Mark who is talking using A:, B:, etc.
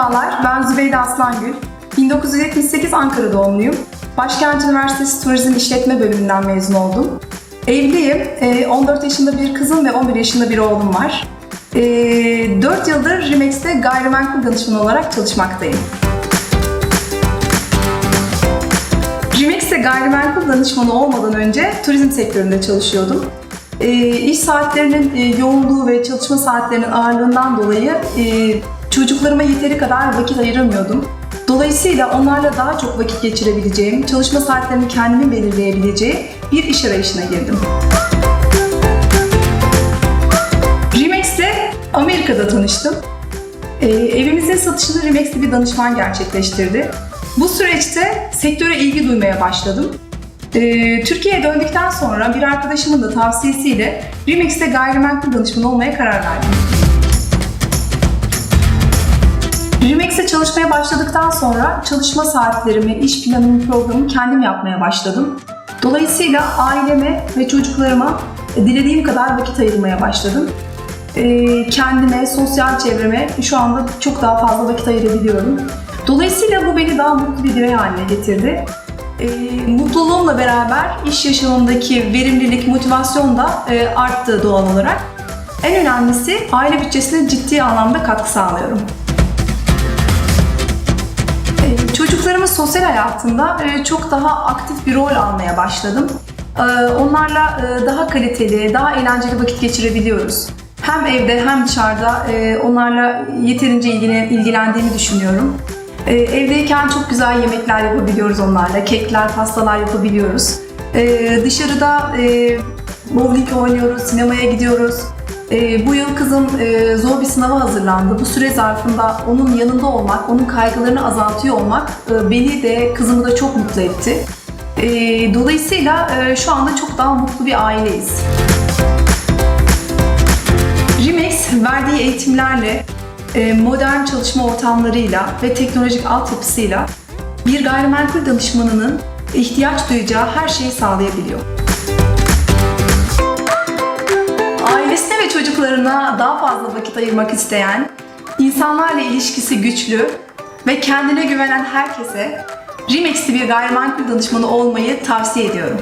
A: Merhabalar, ben Zübeyde Aslangül. 1978 Ankara doğumluyum. Başkent Üniversitesi Turizm İşletme bölümünden mezun oldum. Evliyim. Ee, 14 yaşında bir kızım ve 11 yaşında bir oğlum var. 4 yıldır Remex'te gayrimenkul danışmanı olarak çalışmaktayım. Remex'te gayrimenkul danışmanı olmadan önce turizm sektöründe çalışıyordum. E, iş saatlerinin e, yoğunluğu ve çalışma saatlerinin ağırlığından dolayı e, çocuklarıma yeteri kadar vakit ayıramıyordum. Dolayısıyla onlarla daha çok vakit geçirebileceğim, çalışma saatlerini kendimin belirleyebileceği bir iş arayışına girdim. Remex'le Amerika'da tanıştım. Ee, evimizin satışını Remex'li bir danışman gerçekleştirdi. Bu süreçte sektöre ilgi duymaya başladım. Ee, Türkiye'ye döndükten sonra bir arkadaşımın da tavsiyesiyle Remex'te gayrimenkul danışmanı olmaya karar verdim. Remex'e çalışmaya başladıktan sonra çalışma saatlerimi, iş planımı, programımı kendim yapmaya başladım. Dolayısıyla aileme ve çocuklarıma dilediğim kadar vakit ayırmaya başladım. Ee, kendime, sosyal çevreme şu anda çok daha fazla vakit ayırabiliyorum. Dolayısıyla bu beni daha mutlu bir birey haline getirdi. Ee, mutluluğumla beraber iş yaşamındaki verimlilik, motivasyon da e, arttı doğal olarak. En önemlisi aile bütçesine ciddi anlamda katkı sağlıyorum. Çocuklarımın sosyal hayatında e, çok daha aktif bir rol almaya başladım. Ee, Onlarla e, daha kaliteli, daha eğlenceli vakit geçirebiliyoruz. Hem evde hem dışarıda e, onlarla yeterince ilgilendiğimi düşünüyorum. Evdeyken çok güzel yemekler yapabiliyoruz onlarla, kekler, pastalar yapabiliyoruz. Dışarıda e, bowling oynuyoruz, sinemaya gidiyoruz. Ee, bu yıl kızım e, zor bir sınava hazırlandı. Bu süre zarfında onun yanında olmak, onun kaygılarını azaltıyor olmak e, beni de kızımı da çok mutlu etti. E, dolayısıyla e, şu anda çok daha mutlu bir aileyiz. Rimex verdiği eğitimlerle, e, modern çalışma ortamlarıyla ve teknolojik altyapısıyla bir gayrimenkul danışmanının ihtiyaç duyacağı her şeyi sağlayabiliyor. Çocuklarına daha fazla vakit ayırmak isteyen, insanlarla ilişkisi güçlü ve kendine güvenen herkese Rimex'li bir gayrimenkul danışmanı olmayı tavsiye ediyorum.